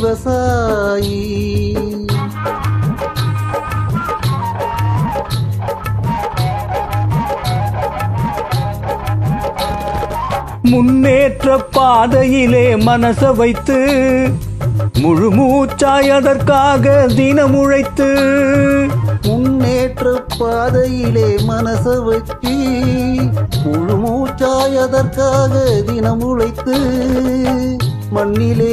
விவசாயி முன்னேற்ற பாதையிலே மனச வைத்து முழு மூச்சாய் அதற்காக தினம் உழைத்து முன்னேற்ற பாதையிலே மனச வச்சு முழு மூச்சாய் அதற்காக தினம் உழைத்து மண்ணிலே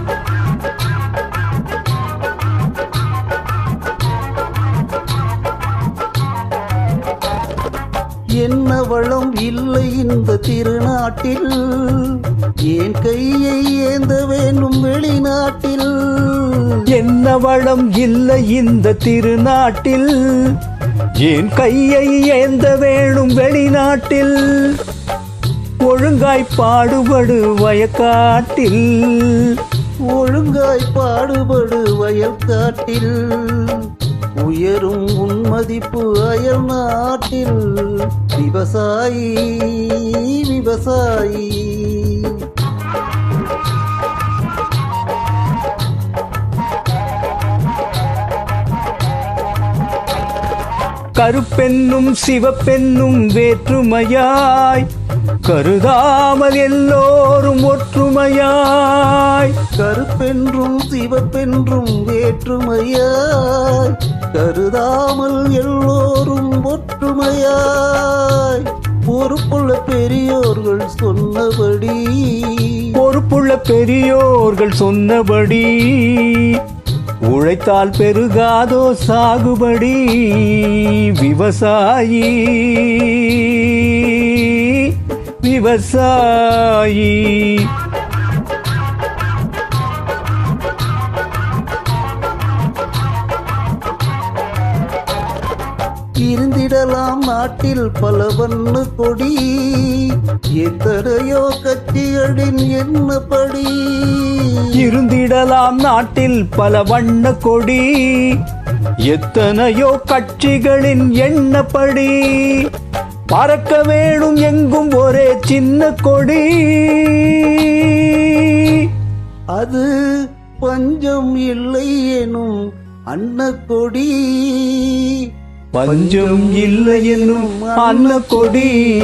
என்ன வளம் இல்லை இந்த திருநாட்டில்? ஏன் கையை ஏந்த வேண்டும் வெளிநாட்டில்? என்ன வளம் இல்லை இந்த திருநாட்டில்? ஏன் கையை ஏந்த வேணும் வெளிநாட்டில்? ஒழுங்காய் பாடுபடு வயக்காட்டில். ஒழுங்காய் பாடுபடு வயல்காட்டில் உயரும் உன் மதிப்பு அயல் நாட்டில். விவசாயி விவசாயி. கருப்பென்னும் சிவப்பென்னும் வேற்றுமையாய். கருதாமல் எல்லோரும் ஒற்றுமையாய். கருப்பென்றும் சிவப்பென்றும் வேற்றுமையாய். கருதாமல் எல்லோரும் ஒற்றுமையாய் பொறுப்புள்ள பெரியோர்கள் சொன்னபடி. பொறுப்புள்ள பெரியோர்கள் சொன்னபடி. உழைத்தால் பெருகாதோ சாகுபடி. விவசாயி விவசாயி. இருந்திடலாம் நாட்டில் பல வண்ண கொடி. எத்தனையோ கட்சிகளின் என்னப்படி இருந்திடலாம் நாட்டில் பல வண்ண கொடி. எத்தனையோ கட்சிகளின் எண்ணப்படி. பறக்க வேணும் எங்கும் ஒரே சின்ன கொடி. அது பஞ்சம் இல்லை எனும் அன்னக்கொடி. பஞ்சம் இல்லை என்னும் அன்ன கொடி.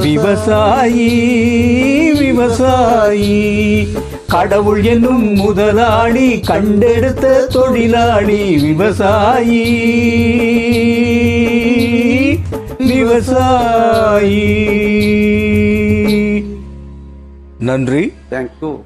விவசாயி விவசாயி. கடவுள் என்னும் முதலாளி கண்டெடுத்த தொழிலாளி விவசாயி. விவசாயி. நன்றி. தேங்க்யூ